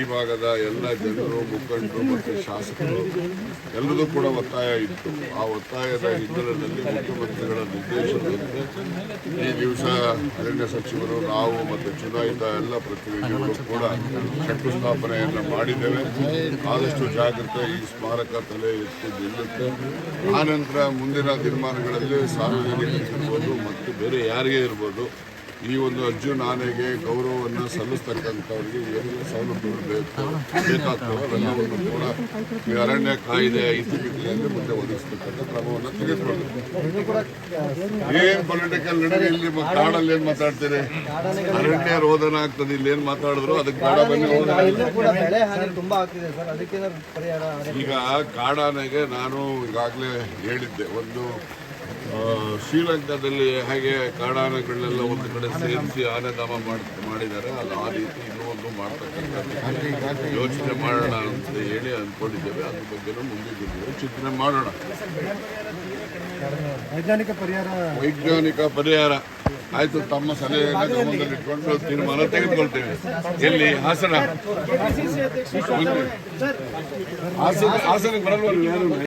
ಈ ಭಾಗದ ಎಲ್ಲ ಜನರು, ಮುಖಂಡರು ಮತ್ತು ಶಾಸಕರು ಎಲ್ಲರದು ಕೂಡ ಒತ್ತಾಯ ಇತ್ತು ಆ ಒತ್ತಾಯದ ಹಿನ್ನೆಲೆಯಲ್ಲಿ ಮುಖ್ಯಮಂತ್ರಿಗಳ ನಿರ್ದೇಶನದಂತೆ ಈ ದಿವಸ ಅರಣ್ಯ ಸಚಿವರು, ನಾವು ಮತ್ತು ಚುನಾಯಿತ ಎಲ್ಲ ಪ್ರತಿನಿಧಿಗಳು ಕೂಡ ಶಂಕುಸ್ಥಾಪನೆಯನ್ನು ಮಾಡಿದ್ದೇವೆ. ಆದಷ್ಟು ಜಾಗ್ರತೆ ಈ ಸ್ಮಾರಕ ತಲೆ ಎತ್ತಿ ನಿಲ್ಲುತ್ತೆ. ಆನಂತರ ಮುಂದಿನ ದಿನಮಾನಗಳಲ್ಲಿ ಸಾರ್ವಜನಿಕರಿಗಿರ್ಬೋದು ಮತ್ತು ಬೇರೆ ಯಾರಿಗೇ ಇರ್ಬೋದು ಈ ಒಂದು ಅರ್ಜುನ್ ಆನೆಗೆ ಗೌರವವನ್ನು ಸಲ್ಲಿಸ್ತಕ್ಕಂಥವ್ರಿಗೆ ಏನೆಲ್ಲ ಸೌಲಭ್ಯಗಳು ಬೇಕು ಬೇಕಾಗ್ತವೆ ಅವೆಲ್ಲವನ್ನು ಕೂಡ ಈ ಅರಣ್ಯ ಕಾಯ್ದೆ ಇತಿಮಿತಿಯಲ್ಲಿ ಮುಂದೆ ಒದಗಿಸ್ತಕ್ಕಂಥ ಕ್ರಮವನ್ನು ತೆಗೆದುಕೊಳ್ಳಬೇಕು. ಏನು ಪೊಲಿಟಿಕಲ್ ನಡೆದ ಇಲ್ಲಿ ಕಾಡಲ್ಲಿ ಏನು ಮಾತಾಡ್ತೀರಿ? ಅರಣ್ಯ ರೋಧನ ಆಗ್ತದೆ ಇಲ್ಲಿ ಏನು ಮಾತಾಡಿದ್ರು? ಅದಕ್ಕೆ ಕಾಡ ಬನ್ನಿ ಈಗ ಕಾಡಾನೆಗೆ ನಾನು ಈಗಾಗಲೇ ಹೇಳಿದ್ದೆ ಒಂದು ಶ್ರೀಲಂಕಾದಲ್ಲಿ ಹಾಗೆ ಕಾಡಾನೆಗಳನ್ನೆಲ್ಲ ಒಂದು ಕಡೆ ಸೇರಿಸಿ ಆನೆಧಾಮ ಮಾಡ್- ಮಾಡಿದ್ದಾರೆ ಅದು ಆ ರೀತಿ ಇನ್ನೂ ಒಂದು ಮಾಡ್ತಕ್ಕಂಥ ಯೋಚನೆ ಮಾಡೋಣ ಅಂತ ಹೇಳಿ ಅಂದ್ಕೊಂಡಿದ್ದೇವೆ. ಅದ್ರ ಬಗ್ಗೆ ಮುಂದಿನ ಯೋಚನೆ ಚಿಂತನೆ ಮಾಡೋಣ. ವೈಜ್ಞಾನಿಕ ಪರಿಹಾರ. ವೈಜ್ಞಾನಿಕ ಪರಿಹಾರ. ಆಯಿತು ತಮ್ಮ ಸಲಹೆಯನ್ನು ಗಮನದಲ್ಲಿಟ್ಕೊಂಡು ತೀರ್ಮಾನ ತೆಗೆದುಕೊಳ್ತೇವೆ. ಎಲ್ಲಿ? ಹಾಸನ. ಹಾಸನ ಹಾಸನಕ್ಕೆ ಬರಲ್ವ ಯಾರು